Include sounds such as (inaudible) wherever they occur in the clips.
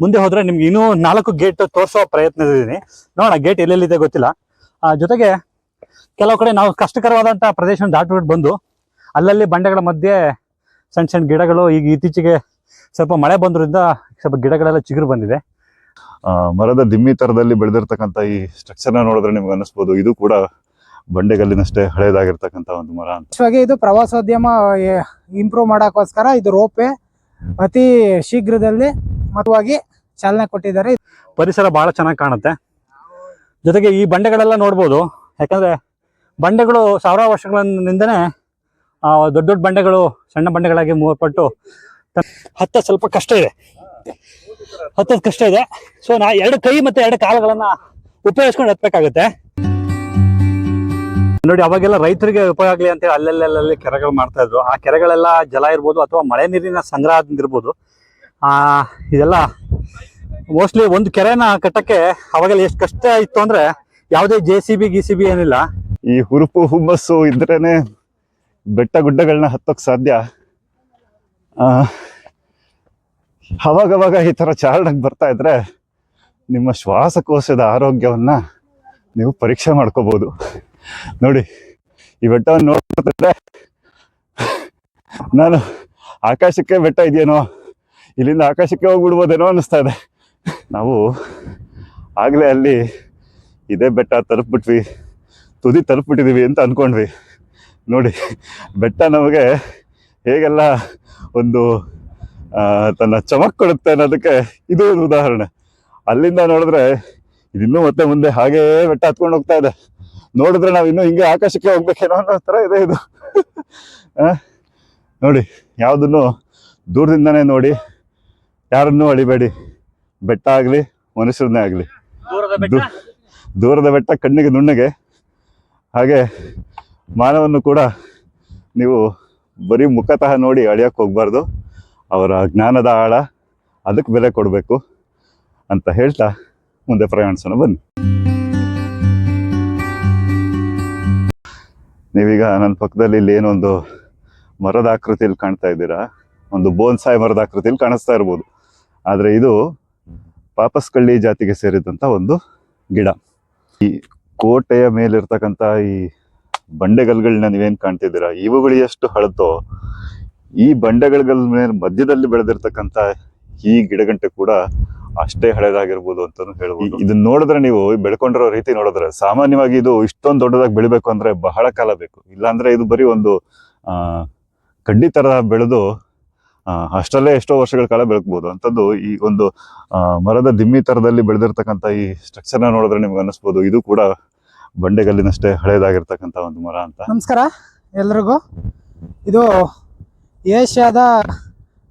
ಮುಂದೆ ಹೋದ್ರೆ ನಿಮ್ಗೆ ಇನ್ನೂ ನಾಲ್ಕು ಗೇಟ್ ತೋರಿಸೋ ಪ್ರಯತ್ನ ಇದ್ದೀನಿ. ನೋಡೋಣ ಗೇಟ್ ಎಲ್ಲೆಲ್ಲಿದೆ ಗೊತ್ತಿಲ್ಲ. ಆ, ಜೊತೆಗೆ ಕೆಲವು ಕಡೆ ನಾವು ಕಷ್ಟಕರವಾದಂಥ ಪ್ರದೇಶ ದಾಟ್ಬಿಟ್ಟು ಬಂದು ಅಲ್ಲಲ್ಲಿ ಬಂಡೆಗಳ ಮಧ್ಯೆ ಸಣ್ಣ ಸಣ್ಣ ಗಿಡಗಳು ಈಗ ಇತ್ತೀಚೆಗೆ ಸ್ವಲ್ಪ ಮಳೆ ಬಂದ್ರಿಂದ ಸ್ವಲ್ಪ ಗಿಡಗಳೆಲ್ಲ ಚಿಗುರು ಬಂದಿದೆ. ಆ, ಮರದ ದಿಮ್ಮಿ ತರದಲ್ಲಿ ಬೆಳೆದಿರ್ತಕ್ಕಂಥ ಈ ಸ್ಟ್ರಕ್ಚರ್ನ ನೋಡಿದ್ರೆ ನಿಮ್ಗೆ ಅನ್ನಿಸ್ಬೋದು. ಇದು ಕೂಡ ಬಂಡೆಗಲ್ಲಿನಷ್ಟೇ ಹಳೇದಾಗಿರ್ತಕ್ಕಂಥ ಒಂದು ಮರ ಅಂತ. ಇದು ಪ್ರವಾಸೋದ್ಯಮ ಇಂಪ್ರೂವ್ ಮಾಡೋಕ್ಕೋಸ್ಕರ ಇದು ರೋಪೆ ಅತಿ ಶೀಘ್ರದಲ್ಲಿ ಮತವಾಗಿ ಚಾಲನೆ ಕೊಟ್ಟಿದ್ದಾರೆ. ಪರಿಸರ ಬಹಳ ಚೆನ್ನಾಗಿ ಕಾಣುತ್ತೆ. ಜೊತೆಗೆ ಈ ಬಂಡೆಗಳೆಲ್ಲ ನೋಡ್ಬೋದು. ಯಾಕಂದ್ರೆ ಬಂಡೆಗಳು ಸಾವಿರಾರು ವರ್ಷಗಳಿಂದನೇ ದೊಡ್ಡ ದೊಡ್ಡ ಬಂಡೆಗಳು, ಸಣ್ಣ ಬಂಡೆಗಳಾಗಿ ಮೂರ್ಪಟ್ಟು ತ- ಹತ್ತ ಸ್ವಲ್ಪ ಕಷ್ಟ ಇದೆ. ಹತ್ತದ ಕಷ್ಟ ಇದೆ. ಸೊ ನಾ ಎರಡು ಕೈ ಮತ್ತೆ ಎರಡು ಕಾಲುಗಳನ್ನ ಉಪಯೋಗಿಸ್ಕೊಂಡು ಹತ್ಬೇಕಾಗುತ್ತೆ. ನೋಡಿ, ಅವಾಗೆಲ್ಲ ರೈತರಿಗೆ ಉಪಯೋಗ ಆಗಲಿ ಅಂತೇಳಿ ಅಲ್ಲೆಲ್ಲೆಲ್ಲಿ ಕೆರೆಗಳು ಮಾಡ್ತಾ ಇದ್ರು. ಆ ಕೆರೆಗಳೆಲ್ಲ ಜಲ ಇರ್ಬೋದು ಅಥವಾ ಮಳೆ ನೀರಿನ ಸಂಗ್ರಹದಿಂದ ಇರ್ಬೋದು. ಇದೆಲ್ಲ ಮೋಸ್ಟ್ಲಿ ಒಂದು ಕೆರೆನ ಕಟ್ಟಕ್ಕೆ ಅವಾಗೆಲ್ಲ ಎಷ್ಟು ಕಷ್ಟ ಇತ್ತು ಅಂದ್ರೆ ಯಾವುದೇ ಜೆ ಸಿ ಬಿ ಗಿ ಸಿ ಬಿ ಏನಿಲ್ಲ. ಈ ಹುರುಪು ಹುಮ್ಮಸ್ಸು ಇದ್ರೇನೆ ಬೆಟ್ಟ ಗುಡ್ಡಗಳನ್ನ ಹತ್ತೋಕ್ ಸಾಧ್ಯ. ಅವಾಗವಾಗ ಈ ತರ ಚಾರಣಕ್ಕೆ ಬರ್ತಾ ಇದ್ರೆ ನಿಮ್ಮ ಶ್ವಾಸಕೋಶದ ಆರೋಗ್ಯವನ್ನ ನೀವು ಪರೀಕ್ಷೆ ಮಾಡ್ಕೋಬಹುದು ನೋಡಿ, ಈ ಬೆಟ್ಟವನ್ನು ನೋಡ್ತಿದ್ರೆ ನಾನು ಆಕಾಶಕ್ಕೆ ಬೆಟ್ಟ ಇದೆಯೇನೋ, ಇಲ್ಲಿಂದ ಆಕಾಶಕ್ಕೆ ಹೋಗ್ಬಿಡ್ಬೋದೇನೋ ಅನ್ನಿಸ್ತಾ ಇದೆ. ನಾವು ಆಗ್ಲೇ ಅಲ್ಲಿ ಇದೇ ಬೆಟ್ಟ ತಲುಪ್ಬಿಟ್ವಿ, ತುದಿ ತಲುಪ್ಬಿಟ್ಟಿದ್ದೀವಿ ಅಂತ ಅಂದ್ಕೊಂಡ್ವಿ ನೋಡಿ, ಬೆಟ್ಟ ನಮಗೆ ಹೇಗೆಲ್ಲ ಒಂದು ತನ್ನ ಚಮಕ್ ಕೊಡುತ್ತೆ ಅನ್ನೋದಕ್ಕೆ ಇದು ಒಂದು ಉದಾಹರಣೆ. ಅಲ್ಲಿಂದ ನೋಡಿದ್ರೆ ಇದಿನ್ನೂ ಮತ್ತೆ ಮುಂದೆ ಹಾಗೇ ಬೆಟ್ಟ ಹತ್ಕೊಂಡು ಹೋಗ್ತಾ ಇದೆ. ನೋಡಿದ್ರೆ ನಾವು ಇನ್ನೂ ಹಿಂಗೆ ಆಕಾಶಕ್ಕೆ ಹೋಗ್ಬೇಕೇನೋ ಅನ್ನೋ ಥರ ಇದೆ ಇದು. ನೋಡಿ ಯಾವುದನ್ನು ದೂರದಿಂದನೇ ನೋಡಿ ಯಾರನ್ನೂ ಅಳಿಬೇಡಿ. ಬೆಟ್ಟ ಆಗಲಿ ಮನುಷ್ಯರನ್ನೇ ಆಗಲಿ. ದೂರದ ಬೆಟ್ಟ? ಕಣ್ಣಿಗೆ ನುಣ್ಣಗೆ. ಹಾಗೆ ಮಾನವನ್ನು ಕೂಡ ನೀವು ಬರೀ ಮುಖತಃ ನೋಡಿ ಅಳಿಯಕ್ಕೆ ಹೋಗ್ಬಾರ್ದು. ಅವರ ಜ್ಞಾನದ ಆಳ ಅದಕ್ಕೆ ಬೆಲೆ ಕೊಡಬೇಕು ಅಂತ ಹೇಳ್ತಾ ಮುಂದೆ ಪ್ರಯಾಣಿಸೋಣ ಬನ್ನಿ. ನೀವೀಗ ನನ್ನ ಪಕ್ಕದಲ್ಲಿ ಇಲ್ಲಿ ಏನೊಂದು ಮರದ ಆಕೃತಿಯಲ್ಲಿ ಕಾಣ್ತಾ ಇದ್ದೀರಾ? ಒಂದು ಬೋನ್ಸಾಯ್ ಮರದ ಆಕೃತಿಯಲ್ಲಿ ಕಾಣಿಸ್ತಾ ಇರ್ಬೋದು. ಆದರೆ ಇದು ಪಾಪಸ್ಕಳ್ಳಿ ಜಾತಿಗೆ ಸೇರಿದಂಥ ಒಂದು ಗಿಡ. ಈ ಕೋಟೆಯ ಮೇಲಿರ್ತಕ್ಕಂಥ ಈ ಬಂಡೆಗಲ್ಗಳನ್ನ ನೀವೇನು ಕಾಣ್ತಿದ್ದೀರಾ? ಇವುಗಳು ಎಷ್ಟು ಹಳತೋ, ಈ ಬಂಡೆಗಳ ಮೇಲೆ ಮಧ್ಯದಲ್ಲಿ ಬೆಳೆದಿರ್ತಕ್ಕಂಥ ಈ ಗಿಡಗಂಟೆ ಕೂಡ ಅಷ್ಟೇ ಹಳೇದಾಗಿರ್ಬೋದು ಅಂತಾನು ಹೇಳ್ಬೋದು. ಇದನ್ನ ನೋಡಿದ್ರೆ ನೀವು ಬೆಳ್ಕೊಂಡಿರೋ ರೀತಿ ನೋಡಿದ್ರೆ ಸಾಮಾನ್ಯವಾಗಿ ಇದು ಇಷ್ಟೊಂದು ದೊಡ್ಡದಾಗಿ ಬೆಳಿಬೇಕು ಅಂದ್ರೆ ಬಹಳ ಕಾಲ ಬೇಕು. ಇಲ್ಲಾಂದ್ರೆ ಇದು ಬರೀ ಒಂದು ಆ ಕಡ್ಡಿ ತರ ಬೆಳೆದು ಅಷ್ಟಲ್ಲೇ ಅಷ್ಟರಲ್ಲೇ ಎಷ್ಟೋ ವರ್ಷಗಳ ಕಾಲ ಬೆಳಕ್ಬೋದು. ಅಂಥದ್ದು ಈ ಒಂದು ಮರದ ದಿಮ್ಮಿ ತರದಲ್ಲಿ ಬೆಳೆದಿರ್ತಕ್ಕಂಥ ಈ ಸ್ಟ್ರಕ್ಚರ್ನ ನೋಡಿದ್ರೆ ನಿಮ್ಗೆ ಅನಿಸ್ಬೋದು ಇದು ಕೂಡ ಬಂಡೆಗಲ್ಲಿನಷ್ಟೇ ಹಳೇದಾಗಿರ್ತಕ್ಕಂಥ ಒಂದು ಮರ ಅಂತ. ನಮಸ್ಕಾರ ಎಲ್ರಿಗೂ. ಇದು ಏಷ್ಯಾದ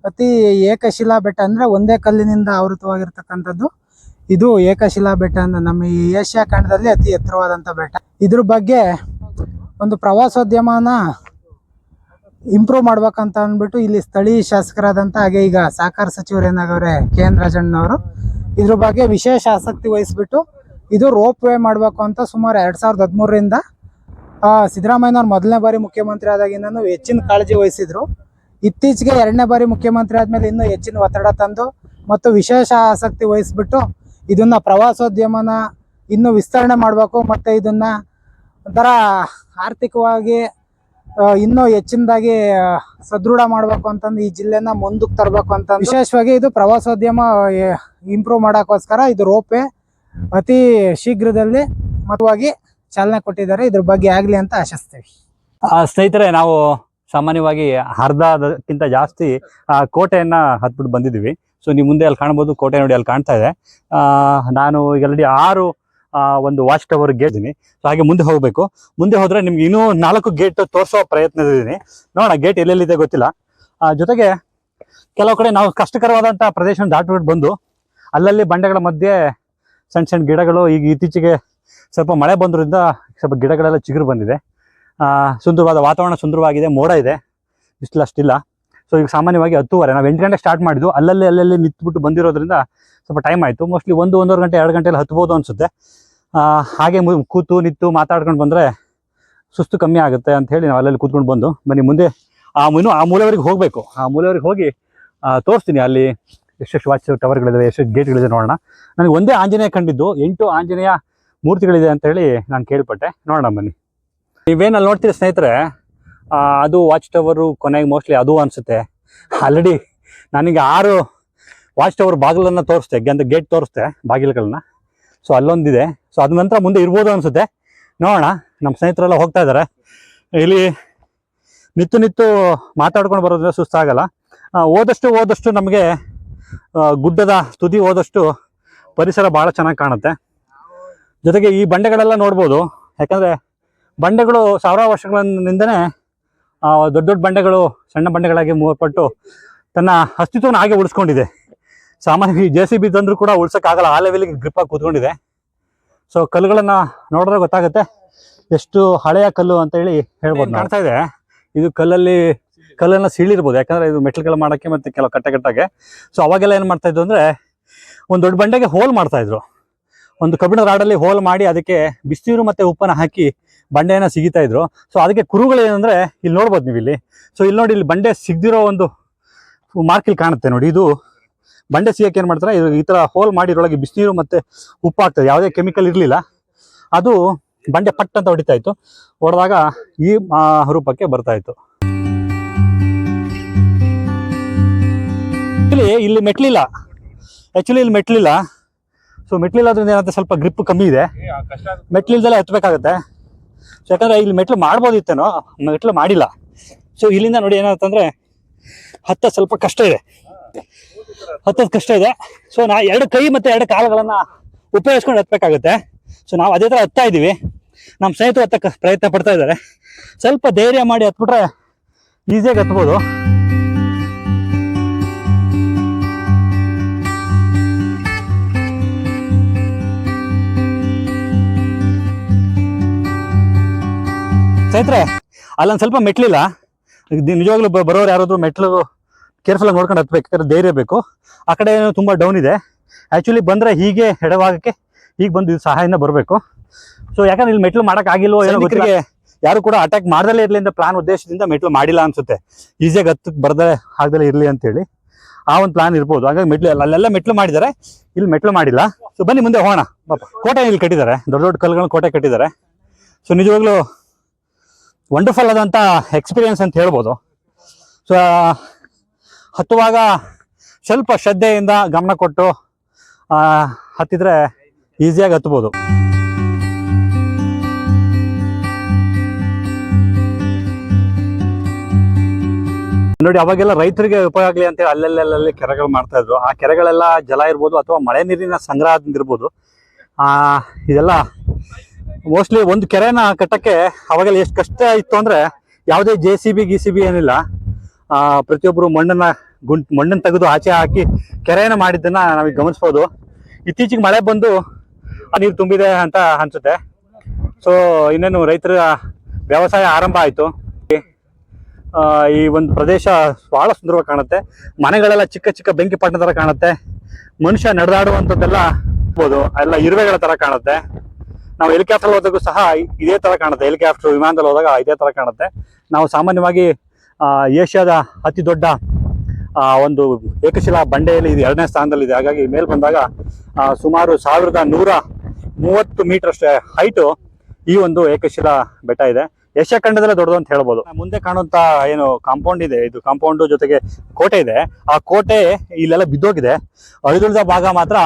ಅತಿ ಏಕಶಿಲಾ ಬೆಟ್ಟ ಅಂದ್ರೆ ಒಂದೇ ಕಲ್ಲಿನಿಂದ ಆವೃತವಾಗಿರ್ತಕ್ಕಂಥದ್ದು. ಇದು ಏಕಶಿಲಾ ಬೆಟ್ಟ ಅಂದ್ರೆ ನಮ್ಮ ಈ ಏಷ್ಯಾ ಖಂಡದಲ್ಲಿ ಅತಿ ಎತ್ತರವಾದಂಥ ಬೆಟ್ಟ. ಇದ್ರ ಬಗ್ಗೆ ಒಂದು ಪ್ರವಾಸೋದ್ಯಮನ ಇಂಪ್ರೂವ್ ಮಾಡ್ಬೇಕಂತ ಅಂದ್ಬಿಟ್ಟು ಇಲ್ಲಿ ಸ್ಥಳೀಯ ಶಾಸಕರಾದಂಥ ಹಾಗೆ ಈಗ ಸಹಕಾರ ಸಚಿವರು ಏನಾಗವ್ರೆ ಕೆ ಎನ್ ರಾಜಣ್ಣನವರು ಇದ್ರ ಬಗ್ಗೆ ವಿಶೇಷ ಆಸಕ್ತಿ ವಹಿಸ್ಬಿಟ್ಟು ಇದು ರೋಪ್ ವೇ ಮಾಡಬೇಕು ಅಂತ ಸುಮಾರು ಎರಡು ಸಾವಿರದ ಹದಿಮೂರರಿಂದ ಸಿದ್ದರಾಮಯ್ಯನವ್ರು ಮೊದಲನೇ ಬಾರಿ ಮುಖ್ಯಮಂತ್ರಿ ಆದಾಗಿಂದನೂ ಹೆಚ್ಚಿನ ಕಾಳಜಿ ವಹಿಸಿದ್ರು. ಇತ್ತೀಚೆಗೆ ಎರಡನೇ ಬಾರಿ ಮುಖ್ಯಮಂತ್ರಿ ಆದ್ಮೇಲೆ ಇನ್ನೂ ಹೆಚ್ಚಿನ ಒತ್ತಡ ತಂದು ಮತ್ತು ವಿಶೇಷ ಆಸಕ್ತಿ ವಹಿಸ್ಬಿಟ್ಟು ಇದನ್ನ ಪ್ರವಾಸೋದ್ಯಮನ ಇನ್ನೂ ವಿಸ್ತರಣೆ ಮಾಡಬೇಕು ಮತ್ತೆ ಇದನ್ನ ಒಂಥರ ಆರ್ಥಿಕವಾಗಿ ಇನ್ನೂ ಹೆಚ್ಚಿನದಾಗಿ ಸದೃಢ ಮಾಡಬೇಕು ಅಂತಂದು ಈ ಜಿಲ್ಲೆನ ಮುಂದಕ್ಕೆ ತರಬೇಕು ಅಂತ ವಿಶೇಷವಾಗಿ ಇದು ಪ್ರವಾಸೋದ್ಯಮ ಇಂಪ್ರೂವ್ ಮಾಡೋಕ್ಕೋಸ್ಕರ ಇದು ರೋಪೆ ಅತಿ ಶೀಘ್ರದಲ್ಲಿ ಮತವಾಗಿ ಚಾಲನೆ ಕೊಟ್ಟಿದ್ದಾರೆ. ಇದ್ರ ಬಗ್ಗೆ ಆಗಲಿ ಅಂತ ಆಶಿಸ್ತೀವಿ. ಸ್ನೇಹಿತರೆ, ನಾವು ಸಾಮಾನ್ಯವಾಗಿ ಅರ್ಧಕ್ಕಿಂತ ಜಾಸ್ತಿ, ಆ, ಕೋಟೆಯನ್ನ ಹತ್ಬಿಟ್ಟು ಬಂದಿದ್ದೀವಿ. ಸೊ ನೀವು ಮುಂದೆ ಅಲ್ಲಿ ಕಾಣ್ಬೋದು, ಕೋಟೆ ನೋಡಿ ಅಲ್ಲಿ ಕಾಣ್ತಾ ಇದೆ. ನಾನು ಈಗ ಆರು ಒಂದು ವಾಚ್ ಟವರ್ ಗೇಟ್ ಇದೀನಿ ಸೊ ಹಾಗೆ ಮುಂದೆ ಹೋಗಬೇಕು. ಮುಂದೆ ಹೋದ್ರೆ ನಿಮ್ಗೆ ಇನ್ನೂ ನಾಲ್ಕು ಗೇಟ್ ತೋರಿಸೋ ಪ್ರಯತ್ನದಿದ್ದೀನಿ ನೋಡೋಣ ಗೇಟ್ ಎಲ್ಲೆಲ್ಲಿದೆ ಗೊತ್ತಿಲ್ಲ. ಜೊತೆಗೆ ಕೆಲವು ಕಡೆ ನಾವು ಕಷ್ಟಕರವಾದಂಥ ಪ್ರದೇಶ ದಾಟ್ಬಿಟ್ಟು ಬಂದು, ಅಲ್ಲಲ್ಲಿ ಬಂಡೆಗಳ ಮಧ್ಯೆ ಸಣ್ಣ ಸಣ್ಣ ಗಿಡಗಳು, ಈಗ ಇತ್ತೀಚೆಗೆ ಸ್ವಲ್ಪ ಮಳೆ ಬಂದ್ರಿಂದ ಸ್ವಲ್ಪ ಗಿಡಗಳೆಲ್ಲ ಚಿಗುರು ಬಂದಿದೆ. ಸುಂದರವಾದ ವಾತಾವರಣ ಸುಂದರವಾಗಿದೆ, ಮೋಡ ಇದೆ ಬಿಸಿಲು ಅಷ್ಟಿಲ್ಲ. ಸೊ ಈಗ ಸಾಮಾನ್ಯವಾಗಿ ಹತ್ತುವರೆ, ನಾವು ಎಂಟು ಗಂಟೆ ಸ್ಟಾರ್ಟ್ ಮಾಡಿದ್ದು ಅಲ್ಲಲ್ಲಿ ಅಲ್ಲಲ್ಲಿ ನಿಂತ್ಬಿಟ್ಟು ಬಂದಿರೋದ್ರಿಂದ ಸ್ವಲ್ಪ ಟೈಮ್ ಆಯಿತು. ಮೋಸ್ಟ್ಲಿ ಒಂದು, ಒಂದೂವರೆ ಗಂಟೆ, ಎರಡು ಗಂಟೆಯಲ್ಲಿ ಹತ್ಬೋದು ಅನಿಸುತ್ತೆ. ಹಾಗೆ ಕೂತು, ನಿಂತು ಮಾತಾಡ್ಕೊಂಡು ಬಂದರೆ ಸುಸ್ತು ಕಮ್ಮಿ ಆಗುತ್ತೆ ಅಂತ ಹೇಳಿ ನಾವು ಅಲ್ಲಲ್ಲಿ ಕೂತ್ಕೊಂಡು ಬಂದು, ಬನ್ನಿ ಮುಂದೆ. ಆ ಮುನು ಆ ಮೂಲೆವರೆಗೆ ಹೋಗಬೇಕು. ಆ ಮೂಲೆವರೆಗೆ ಹೋಗಿ ತೋರಿಸ್ತೀನಿ ಅಲ್ಲಿ ಎಷ್ಟೆಷ್ಟು ವಾಚ್ ಟವರ್ಗಳಿದೆ ಎಷ್ಟೆಷ್ಟು ಗೇಟ್ಗಳಿದೆ ನೋಡೋಣ. ನನಗೆ ಒಂದೇ ಆಂಜನೇಯ ಕಂಡಿದ್ದು, ಎಂಟು ಆಂಜನೇಯ ಮೂರ್ತಿಗಳಿದೆ ಅಂತ ಹೇಳಿ ನಾನು ಕೇಳ್ಪಟ್ಟೆ. ನೋಡೋಣ ಬನ್ನಿ. ನೀವೇನಲ್ಲಿ ನೋಡ್ತೀರಿ ಸ್ನೇಹಿತರೆ ಅದು ವಾಚ್ ಟವರು ಕೊನೆಗೆ ಮೋಸ್ಟ್ಲಿ ಅದು ಅನಿಸುತ್ತೆ. ಆಲ್ರೆಡಿ ನನಗೆ ಆರು ವಾಚ್ ಟವರ್ ಬಾಗಿಲನ್ನು ತೋರಿಸ್ತೆ ಅಂದರೆ ಗೇಟ್ ತೋರಿಸ್ತೆ ಬಾಗಿಲುಗಳನ್ನ ಸೊ ಅಲ್ಲೊಂದಿದೆ. ಸೊ ಅದ ನಂತರ ಮುಂದೆ ಇರ್ಬೋದು ಅನಿಸುತ್ತೆ. ನೋಡೋಣ ನಮ್ಮ ಸ್ನೇಹಿತರೆಲ್ಲ ಹೋಗ್ತಾ ಇದ್ದಾರೆ ಇಲ್ಲಿ ನಿತ್ತು ನಿತ್ತು ಮಾತಾಡ್ಕೊಂಡು ಬರೋದ್ರಿಂದ ಸುಸ್ತಾಗಲ್ಲ. ಹೋದಷ್ಟು ಹೋದಷ್ಟು ನಮಗೆ ಗುಡ್ಡದ ತುದಿ ಹೋದಷ್ಟು ಪರಿಸರ ಭಾಳ ಚೆನ್ನಾಗಿ ಕಾಣುತ್ತೆ. ಜೊತೆಗೆ ಈ ಬಂಡೆಗಳೆಲ್ಲ ನೋಡ್ಬೋದು. ಯಾಕಂದರೆ ಬಂಡೆಗಳು ಸಾವಿರಾರು ವರ್ಷಗಳಿಂದನೇ ಆ, ದೊಡ್ಡ ದೊಡ್ಡ ಬಂಡೆಗಳು ಸಣ್ಣ ಬಂಡೆಗಳಾಗಿ ಮೂರ್ಪಟ್ಟು ತನ್ನ ಅಸ್ತಿತ್ವವನ್ನು ಹಾಗೆ ಉಳಿಸ್ಕೊಂಡಿದೆ. ಸಾಮಾನ್ಯವಾಗಿ ಜೆ ಸಿ ಬಿ ತಂದರೂ ಕೂಡ ಉಳ್ಸೋಕ್ಕಾಗಲ್ಲ ಆ ಲೆವೆಲ್ಗೆ ಗ್ರಿಪ್ ಆಗಿ ಕೂತ್ಕೊಂಡಿದೆ. ಸೊ ಕಲ್ಲುಗಳನ್ನು ನೋಡಿದ್ರೆ ಗೊತ್ತಾಗುತ್ತೆ ಎಷ್ಟು ಹಳೆಯ ಕಲ್ಲು ಅಂತ ಹೇಳಿ ಹೇಳ್ಬೋದು ಕಾಣ್ತಾ ಇದೆ. ಇದು ಕಲ್ಲಲ್ಲಿ ಕಲ್ಲನ್ನು ಸೀಳಿರ್ಬೋದು ಯಾಕಂದ್ರೆ ಇದು ಮೆಟ್ಲುಗಳು ಮಾಡೋಕ್ಕೆ ಮತ್ತು ಕೆಲವು ಕಟ್ಟೆ ಕಟ್ಟಾಗೆ. ಸೊ ಅವಾಗೆಲ್ಲ ಏನು ಮಾಡ್ತಾ ಇದ್ರು ಅಂದರೆ ಒಂದು ದೊಡ್ಡ ಬಂಡೆಗೆ ಹೋಲ್ ಮಾಡ್ತಾ ಇದ್ರು. ಒಂದು ಕಬ್ಬಿಣ ರಾಡಲ್ಲಿ ಹೋಲ್ ಮಾಡಿ ಅದಕ್ಕೆ ಬಿಸಿನೀರು ಮತ್ತು ಉಪ್ಪನ್ನು ಹಾಕಿ ಬಂಡೆಯನ್ನ ಸಿಗಿತಾ ಇದ್ರು. ಸೊ ಅದಕ್ಕೆ ಕುರುಗಳು ಏನಂದ್ರೆ ಇಲ್ಲಿ ನೋಡ್ಬೋದು ನೀವು ಇಲ್ಲಿ ಸೊ ಇಲ್ಲಿ ನೋಡಿ ಇಲ್ಲಿ ಬಂಡೆ ಸಿಗದಿರೋ ಒಂದು ಮಾರ್ಕ್ ಇಲ್ಲಿ ಕಾಣುತ್ತೆ ನೋಡಿ. ಇದು ಬಂಡೆ ಸಿಗಕ್ಕೆ ಏನು ಮಾಡ್ತಾರೆ? ಇದು ಈ ಥರ ಹೋಲ್ ಮಾಡಿ ಇದ್ರೊಳಗೆ ಬಿಸಿನೀರು ಮತ್ತು ಉಪ್ಪು ಆಗ್ತದೆ ಯಾವುದೇ ಕೆಮಿಕಲ್ ಇರಲಿಲ್ಲ. ಅದು ಬಂಡೆ ಪಟ್ ಅಂತ ಹೊಡಿತಾ ಇತ್ತು. ಹೊಡೆದಾಗ ಈ ರೂಪಕ್ಕೆ ಬರ್ತಾ ಇತ್ತು. ಇಲ್ಲಿ ಇಲ್ಲಿ ಮೆಟ್ಲಿಲ್ಲ. ಆ್ಯಕ್ಚುಲಿ ಇಲ್ಲಿ ಮೆಟ್ಲಿಲ್ಲ. ಸೊ ಮೆಟ್ಲಿಲ್ಲದ್ರಿಂದ ಏನಂತ ಸ್ವಲ್ಪ ಗ್ರಿಪ್ ಕಮ್ಮಿ ಇದೆ. ಮೆಟ್ಲಿಲ್ದಲ್ಲೇ ಹತ್ಬೇಕಾಗತ್ತೆ ಸೊ ಯಾಕಂದ್ರೆ ಇಲ್ಲಿ ಮೆಟ್ಲು ಮಾಡ್ಬೋದಿತ್ತೇನೋ, ಮೆಟ್ಲು ಮಾಡಿಲ್ಲ. ಸೊ ಇಲ್ಲಿಂದ ನೋಡಿ ಏನಂತಂದ್ರೆ ಹತ್ತ ಸ್ವಲ್ಪ ಕಷ್ಟ ಇದೆ. ಹತ್ತೋದು ಕಷ್ಟ ಇದೆ. ಸೊ ನಾ ಎರಡು ಕೈ ಮತ್ತೆ ಎರಡು ಕಾಲುಗಳನ್ನ ಉಪಯೋಗಿಸ್ಕೊಂಡು ಹತ್ಬೇಕಾಗುತ್ತೆ. ಸೊ ನಾವು ಅದೇ ಥರ ಹತ್ತಾ ಇದ್ದೀವಿ. ನಮ್ಮ ಸ್ನೇಹಿತರು ಹತ್ತಕ್ಕೆ ಪ್ರಯತ್ನ ಪಡ್ತಾ ಇದ್ದಾರೆ. ಸ್ವಲ್ಪ ಧೈರ್ಯ ಮಾಡಿ ಹತ್ಬಿಟ್ರೆ ಈಸಿಯಾಗಿ ಹತ್ಬೋದು. ಸ್ನೇಹಿತರೆ ಅಲ್ಲೊಂದು ಸ್ವಲ್ಪ ಮೆಟ್ಲಿಲ್ಲ. ನಿಜವಾಗ್ಲು ಬರೋರು ಯಾರಾದರೂ ಮೆಟ್ಲು ಕೇರ್ಫುಲ್ ಆಗಿ ನೋಡ್ಕೊಂಡು ಹತ್ಬೇಕು ಯಾಕಂದ್ರೆ ಧೈರ್ಯ ಬೇಕು. ಆ ಕಡೆ ಏನೋ ತುಂಬಾ ಡೌನ್ ಇದೆ. ಆಕ್ಚುಲಿ ಬಂದ್ರೆ ಹೀಗೆ ಎಡವಾಗಕ್ಕೆ ಹೀಗೆ ಬಂದು ಇದು ಸಹಾಯದಿಂದ ಬರಬೇಕು. ಸೊ ಯಾಕಂದ್ರೆ ಇಲ್ಲಿ ಮೆಟ್ಲು ಮಾಡಕ್ ಆಗಿಲ್ವೋ ಏನೋ ಗೊತ್ತಿಲ್ಲ. ಯಾರು ಕೂಡ ಅಟ್ಯಾಕ್ ಮಾಡದಲ್ಲೇ ಇರಲಿ ಅಂತ ಪ್ಲಾನ್ ಉದ್ದೇಶದಿಂದ ಮೆಟ್ಲು ಮಾಡಿಲ್ಲ ಅನ್ಸುತ್ತೆ. ಈಸಿಯಾಗಿ ಹತ್ತಕ್ಕೆ ಬರದೇ ಆಗದಲ್ಲೇ ಇರಲಿ ಅಂತೇಳಿ ಆ ಒಂದು ಪ್ಲಾನ್ ಇರ್ಬೋದು. ಹಾಗಾಗಿ ಮೆಟ್ಲು ಅಲ್ಲೆಲ್ಲ ಮೆಟ್ಲು ಮಾಡಿದ್ದಾರೆ. ಇಲ್ಲಿ ಮೆಟ್ಲು ಮಾಡಿಲ್ಲ. ಸೊ ಬನ್ನಿ ಮುಂದೆ ಹೋಗೋಣ. ಕೋಟೆ ಇಲ್ಲಿ ಕಟ್ಟಿದ್ದಾರೆ. ದೊಡ್ಡ ದೊಡ್ಡ ಕಲ್ಲುಗಳನ್ನ ಕೋಟೆ ಕಟ್ಟಿದ್ದಾರೆ. ಸೊ ನಿಜವಾಗ್ಲೂ ವಂಡರ್ಫುಲ್ ಆದಂಥ ಎಕ್ಸ್ಪೀರಿಯನ್ಸ್ ಅಂತ ಹೇಳ್ಬೋದು. ಸೊ ಹತ್ತುವಾಗ ಸ್ವಲ್ಪ ಶ್ರದ್ಧೆಯಿಂದ ಗಮನ ಕೊಟ್ಟು ಹತ್ತಿದ್ರೆ ಈಸಿಯಾಗಿ ಹತ್ಬೋದು ನೋಡಿ, ಅವಾಗೆಲ್ಲ ರೈತರಿಗೆ ಉಪಯೋಗ ಆಗಲಿ ಅಂತೇಳಿ ಅಲ್ಲೆಲ್ಲೆಲ್ಲಲ್ಲಿ ಕೆರೆಗಳು ಮಾಡ್ತಾ ಇದ್ರು. ಆ ಕೆರೆಗಳೆಲ್ಲ ಜಲ ಇರ್ಬೋದು ಅಥವಾ ಮಳೆ ನೀರಿನ ಸಂಗ್ರಹದಿಂದ ಇರ್ಬೋದು ಇದೆಲ್ಲ ಮೋಸ್ಟ್ಲಿ ಒಂದು ಕೆರೆನ ಕಟ್ಟಕ್ಕೆ ಅವಾಗೆಲ್ಲ ಎಷ್ಟು ಕಷ್ಟ ಇತ್ತು ಅಂದ್ರೆ ಯಾವುದೇ ಜೆ ಸಿ ಬಿ ಗಿ ಸಿ ಬಿ ಏನಿಲ್ಲ. ಪ್ರತಿಯೊಬ್ಬರು ಮಣ್ಣನ್ನ ಗುಂಡ್ ಮಣ್ಣನ್ನು ತೆಗೆದು ಆಚೆ ಹಾಕಿ ಕೆರೆಯನ್ನು ಮಾಡಿದ್ದನ್ನು ನಾವೀಗ ಗಮನಿಸ್ಬೋದು. ಇತ್ತೀಚೆಗೆ ಮಳೆ ಬಂದು ಆ ನೀರು ತುಂಬಿದೆ ಅಂತ ಅನ್ಸುತ್ತೆ. ಸೊ ಇನ್ನೇನು ರೈತರ ವ್ಯವಸಾಯ ಆರಂಭ ಆಯಿತು. ಈ ಒಂದು ಪ್ರದೇಶ ಬಹಳ ಸುಂದರವಾಗಿ ಕಾಣುತ್ತೆ. ಮನೆಗಳೆಲ್ಲ ಚಿಕ್ಕ ಚಿಕ್ಕ ಬೆಂಕಿ ಪಟ್ಟಣ ಥರ ಕಾಣುತ್ತೆ. ಮನುಷ್ಯ ನಡೆದಾಡುವಂಥದ್ದೆಲ್ಲ ಎಲ್ಲ ಇರುವೆಗಳ ಥರ ಕಾಣುತ್ತೆ. ನಾವು ಹೆಲಿಕಾಪ್ಟರ್ ಹೋದಾಗೂ ಸಹ ಇದೇ ತರ ಕಾಣುತ್ತೆ. ಹೆಲಿಕಾಪ್ಟರ್ ವಿಮಾನದಲ್ಲಿ ಹೋದಾಗ ಇದೇ ತರ ಕಾಣುತ್ತೆ. ನಾವು ಸಾಮಾನ್ಯವಾಗಿ ಏಷ್ಯಾದ ಅತಿ ದೊಡ್ಡ ಒಂದು ಏಕಶಿಲಾ ಬಂಡೆಯಲ್ಲಿ ಇದು ಎರಡನೇ ಸ್ಥಾನದಲ್ಲಿದೆ. ಹಾಗಾಗಿ ಮೇಲ್ ಬಂದಾಗ ಸುಮಾರು ಸಾವಿರದ ನೂರ ಮೂವತ್ತು ಮೀಟರ್ ಅಷ್ಟೇ ಹೈಟು ಈ ಒಂದು ಏಕಶಿಲಾ ಬೆಟ್ಟ ಇದೆ. ಏಷ್ಯಾ ಖಂಡದಲ್ಲೇ ದೊಡ್ಡದು ಅಂತ ಹೇಳ್ಬೋದು. ಮುಂದೆ ಕಾಣುವಂತ ಏನು ಕಾಂಪೌಂಡ್ ಇದೆ. ಇದು ಕಾಂಪೌಂಡ್ ಜೊತೆಗೆ ಕೋಟೆ ಇದೆ. ಆ ಕೋಟೆ ಇಲ್ಲೆಲ್ಲ ಬಿದ್ದೋಗಿದೆ. ಅಳಿದುಳಿದ ಭಾಗ ಮಾತ್ರ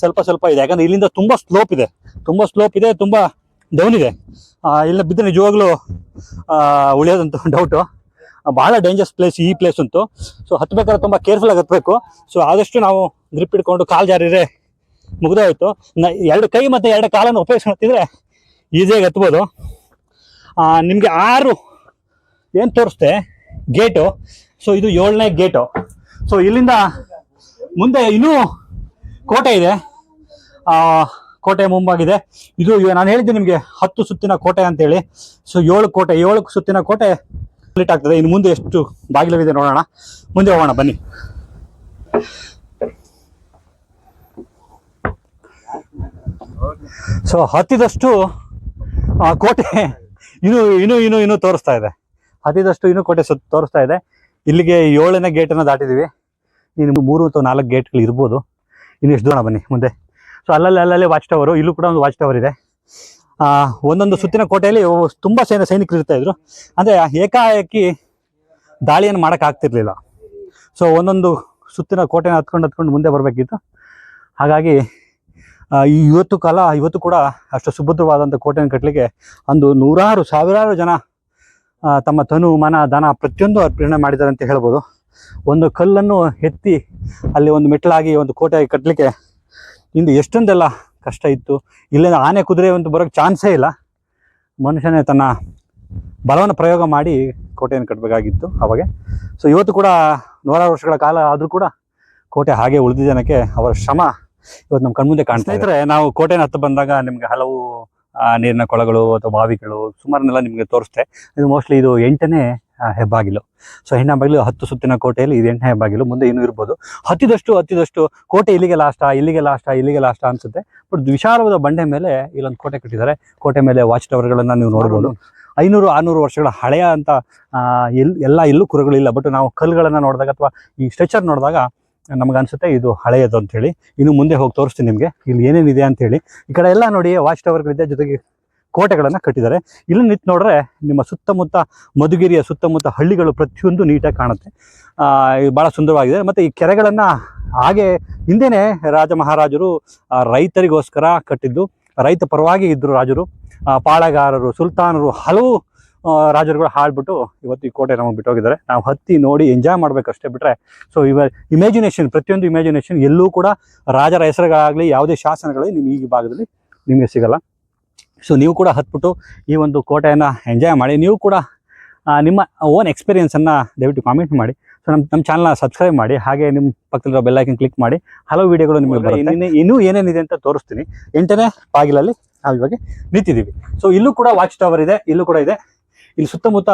ಸ್ವಲ್ಪ ಸ್ವಲ್ಪ ಇದೆ. ಯಾಕಂದ್ರೆ ಇಲ್ಲಿಂದ ತುಂಬಾ ಸ್ಲೋಪ್ ಇದೆ. ತುಂಬಾ ಸ್ಲೋಪ್ ಇದೆ, ತುಂಬಾ ಡೌನ್ ಇದೆ. ಇಲ್ಲ ಬಿದ್ದರೆ ನಿಜವಾಗ್ಲೂ ಉಳಿಯೋದಂತ ಡೌಟು (laughs) ಬಹಳ ಡೇಂಜರ್ಸ್ ಪ್ಲೇಸ್ ಈ ಪ್ಲೇಸ್ ಅಂತೂ. ಸೊ ಹತ್ಬೇಕಾದ್ರೆ ತುಂಬಾ ಕೇರ್ಫುಲ್ ಆಗಿ ಹತ್ಬೇಕು. ಸೊ ಆದಷ್ಟು ನಾವು ಗ್ರಿಪ್ ಹಿಡ್ಕೊಂಡು ಕಾಲ್ ಜಾರಿದ್ರೆ ಮುಗ್ದೋಯ್ತು ಎರಡು ಕೈ ಮತ್ತೆ ಎರಡು ಕಾಲನ್ನು ಉಪಯೋಗಿಸ್ಕೊಳ್ತಿದ್ರೆ ಈಸಿಯಾಗಿ ಹತ್ಬೋದು. ನಿಮ್ಗೆ ಆರು ಏನು ತೋರಿಸ್ತೆ ಗೇಟು. ಸೊ ಇದು ಏಳನೇ ಗೇಟು. ಸೊ ಇಲ್ಲಿಂದ ಮುಂದೆ ಇನ್ನೂ ಕೋಟೆ ಇದೆ. ಕೋಟೆ ಮುಂಭಾಗಿದೆ. ಇದು ನಾನು ಹೇಳಿದ್ದೆ ನಿಮಗೆ ಹತ್ತು ಸುತ್ತಿನ ಕೋಟೆ ಅಂತೇಳಿ. ಸೊ ಏಳು ಕೋಟೆ ಏಳು ಸುತ್ತಿನ ಕೋಟೆ ಕಂಪ್ಲೀಟ್ ಆಗ್ತದೆ. ಇನ್ನು ಮುಂದೆ ಎಷ್ಟು ಬಾಗಿಲವಿದೆ ನೋಡೋಣ. ಮುಂದೆ ಹೋಗೋಣ, ಬನ್ನಿ. ಸೊ ಹತ್ತಿದಷ್ಟು ಕೋಟೆ ಇನ್ನು ಇನ್ನು ಇನ್ನು ಇನ್ನು ತೋರಿಸ್ತಾ ಇದೆ. ಹತ್ತಿದಷ್ಟು ಇನ್ನು ಕೋಟೆ ಸುತ್ತ ತೋರಿಸ್ತಾ ಇದೆ. ಇಲ್ಲಿಗೆ ಏಳನೇ ಗೇಟನ್ನು ದಾಟಿದೀವಿ ಇನ್ನು ಮೂರು ಅಥವಾ ನಾಲ್ಕು ಗೇಟ್ಗಳು ಇರ್ಬೋದು. ಇನ್ನು ಎಷ್ಟು ದೂರ ಬನ್ನಿ ಮುಂದೆ? ಸೊ ಅಲ್ಲಲ್ಲಿ ಅಲ್ಲಲ್ಲಿ ವಾಚ್ ಟವರು ಇಲ್ಲೂ ಕೂಡ ಒಂದು ವಾಚ್ ಟವರ್ ಇದೆ. ಒಂದೊಂದು ಸುತ್ತಿನ ಕೋಟೆಯಲ್ಲಿ ತುಂಬ ಸೇನೆ ಸೈನಿಕರು ಇರ್ತಾ ಇದ್ರು. ಅಂದರೆ ಏಕಾಏಕಿ ದಾಳಿಯನ್ನು ಮಾಡೋಕೆ ಆಗ್ತಿರ್ಲಿಲ್ಲ. ಸೊ ಒಂದೊಂದು ಸುತ್ತಿನ ಕೋಟೆನ ಹತ್ಕೊಂಡು ಹತ್ಕೊಂಡು ಮುಂದೆ ಬರಬೇಕಿತ್ತು. ಹಾಗಾಗಿ ಈ ಇವತ್ತು ಕಾಲ, ಇವತ್ತು ಕೂಡ ಅಷ್ಟು ಸುಭದ್ರವಾದಂಥ ಕೋಟೆಯನ್ನು ಕಟ್ಟಲಿಕ್ಕೆ ಅಂದು ನೂರಾರು, ಸಾವಿರಾರು ಜನ ತಮ್ಮ ತನು, ಮನ ದನ ಪ್ರತಿಯೊಂದು ಅರ್ಪಣೆ ಮಾಡಿದ್ದಾರೆ ಅಂತ ಹೇಳ್ಬೋದು. ಒಂದು ಕಲ್ಲನ್ನು ಎತ್ತಿ ಅಲ್ಲಿ ಒಂದು ಮೆಟ್ಟಲಾಗಿ ಒಂದು ಕೋಟೆ ಕಟ್ಟಲಿಕ್ಕೆ ಇಂದು ಎಷ್ಟೊಂದೆಲ್ಲ ಕಷ್ಟ ಇತ್ತು. ಇಲ್ಲಿಂದ ಆನೆ ಕುದುರೆ ಒಂದು ಬರೋಕ್ಕೆ ಚಾನ್ಸೇ ಇಲ್ಲ. ಮನುಷ್ಯನೇ ತನ್ನ ಬಲವನ್ನು ಪ್ರಯೋಗ ಮಾಡಿ ಕೋಟೆಯನ್ನು ಕಟ್ಟಬೇಕಾಗಿತ್ತು ಅವಾಗೆ. ಸೊ ಇವತ್ತು ಕೂಡ ನೂರಾರು ವರ್ಷಗಳ ಕಾಲ ಆದರೂ ಕೂಡ ಕೋಟೆ ಹಾಗೆ ಉಳಿದ ಜನಕ್ಕೆ ಅವರ ಶ್ರಮ ಇವತ್ತು ನಮ್ಮ ಕಣ್ಮುಂದೆ ಕಾಣ್ತಾ ಇದ್ರೆ ನಾವು ಕೋಟೆನ ಹತ್ತು ಬಂದಾಗ ನಿಮಗೆ ಹಲವು ನೀರಿನ ಕೊಳಗಳು ಅಥವಾ ಬಾವಿಗಳು ಸುಮಾರನ್ನೆಲ್ಲ ನಿಮಗೆ ತೋರಿಸ್ತೆ. ಇದು ಮೋಸ್ಟ್ಲಿ ಇದು ಎಂಟನೇ ಹೆಬ್ಬಾಗಿಲು. ಸೊ ಹೆಣ್ಣ ಬಾಗಿಲು ಹತ್ತು ಸುತ್ತಿನ ಕೋಟೆಯಲ್ಲಿ ಇದು. ಎಂಟನೇ ಹೆಬ್ಬಾಗಿಲು ಮುಂದೆ ಇನ್ನೂ ಇರ್ಬೋದು. ಹತ್ತಿದಷ್ಟು ಹತ್ತಿದಷ್ಟು ಕೋಟೆ ಇಲ್ಲಿಗೆ ಲಾಸ್ಟ ಇಲ್ಲಿಗೆ ಲಾಸ್ಟ ಇಲ್ಲಿಗೆ ಲಾಸ್ಟ ಅನ್ಸುತ್ತೆ. ಬಟ್ ವಿಶಾಲವಾದ ಬಂಡೆ ಮೇಲೆ ಇಲ್ಲೊಂದು ಕೋಟೆ ಕಟ್ಟಿದ್ದಾರೆ. ಕೋಟೆ ಮೇಲೆ ವಾಚ್ ಟವರ್ಗಳನ್ನು ನೀವು ನೋಡ್ಬೋದು. ಐನೂರು, ಆರ್ನೂರು ವರ್ಷಗಳ ಹಳೆಯ ಅಂತ ಎಲ್ಲ ಎಲ್ಲೂ ಕುರುಗಳಿಲ್ಲ ಬಟ್ ನಾವು ಕಲ್ಲುಗಳನ್ನು ನೋಡಿದಾಗ ಅಥವಾ ಈ ಸ್ಟ್ರೆಚರ್ ನೋಡಿದಾಗ ನಮ್ಗೆ ಅನ್ಸುತ್ತೆ ಇದು ಹಳೆಯದು ಅಂತ ಹೇಳಿ. ಇನ್ನು ಮುಂದೆ ಹೋಗಿ ತೋರಿಸ್ತೀನಿ ನಿಮಗೆ. ಇಲ್ಲಿ ಏನೇನಿದೆ ಅಂತ ಹೇಳಿ. ಈ ಕಡೆ ಎಲ್ಲ ನೋಡಿ ವಾಚ್ ಟವರ್ಗಳಿದೆ ಜೊತೆಗೆ ಕೋಟೆಗಳನ್ನ ಕಟ್ಟಿದ್ದಾರೆ. ಇಲ್ಲಿ ನಿಂತು ನೋಡ್ರೆ ನಿಮ್ಮ ಸುತ್ತಮುತ್ತ ಮಧುಗಿರಿಯ ಸುತ್ತಮುತ್ತ ಹಳ್ಳಿಗಳು ಪ್ರತಿಯೊಂದು ನೀಟಾಗಿ ಕಾಣುತ್ತೆ. ಬಹಳ ಸುಂದರವಾಗಿದೆ. ಮತ್ತೆ ಈ ಕೆರೆಗಳನ್ನ ಹಾಗೆ ಹಿಂದೆನೆ ರಾಜ ಮಹಾರಾಜರು ರೈತರಿಗೋಸ್ಕರ ಕಟ್ಟಿದ್ದು. ರೈತ ಪರವಾಗಿ ಇದ್ರು ರಾಜರು. ಪಾಳಗಾರರು, ಸುಲ್ತಾನರು, ಹಲವು ರಾಜರುಗಳು ಹಾಳ್ಬಿಟ್ಟು ಇವತ್ತು ಈ ಕೋಟೆ ನಮಗೆ ಬಿಟ್ಟೋಗಿದ್ದಾರೆ ನಾವು ಹತ್ತಿ ನೋಡಿ ಎಂಜಾಯ್ ಮಾಡ್ಬೇಕಷ್ಟೇ ಬಿಟ್ರೆ ಸೊ ಇವ ಇಮ್ಯಾಜಿನೇಷನ್ ಪ್ರತಿಯೊಂದು ಇಮ್ಯಾಜಿನೇಷನ್ ಎಲ್ಲೂ ಕೂಡ ರಾಜರ ಹೆಸರುಗಳಾಗಲಿ, ಯಾವುದೇ ಶಾಸನಗಳಲ್ಲಿ ನಿಮ್ಗೆ ಈ ಭಾಗದಲ್ಲಿ ನಿಮಗೆ ಸಿಗಲ್ಲ. ಸೊ ನೀವು ಕೂಡ ಹತ್ಬಿಟ್ಟು ಈ ಒಂದು ಕೋಟೆಯನ್ನು ಎಂಜಾಯ್ ಮಾಡಿ ನೀವು ಕೂಡ ನಿಮ್ಮ ಓನ್ ಎಕ್ಸ್ಪೀರಿಯೆನ್ಸನ್ನು ದಯವಿಟ್ಟು ಕಾಮೆಂಟ್ ಮಾಡಿ. ಸೊ ನಮ್ಮ ನಮ್ಮ ಚಾನಲ್ನ ಸಬ್ಸ್ಕ್ರೈಬ್ ಮಾಡಿ ಹಾಗೆ ನಿಮ್ಮ ಪಕ್ಕದಲ್ಲಿರೋ ಬೆಲ್ಲೈಕನ್ ಕ್ಲಿಕ್ ಮಾಡಿ. ಹಲವು ವಿಡಿಯೋಗಳು ನಿಮಗೆ ಬರುತ್ತೆ. ಇನ್ನೂ- ಇನ್ನೂ ಏನೇನಿದೆ ಅಂತ ತೋರಿಸ್ತೀನಿ. ಎಂಟನೇ ಬಾಗಿಲಲ್ಲಿ ನಾವು ಇವಾಗ ನಿಂತಿದ್ದೀವಿ. ಸೊ ಇಲ್ಲೂ ಕೂಡ ವಾಚ್ ಟವರ್ ಇದೆ ಇಲ್ಲೂ ಕೂಡ ಇದೆ. ಇಲ್ಲಿ ಸುತ್ತಮುತ್ತ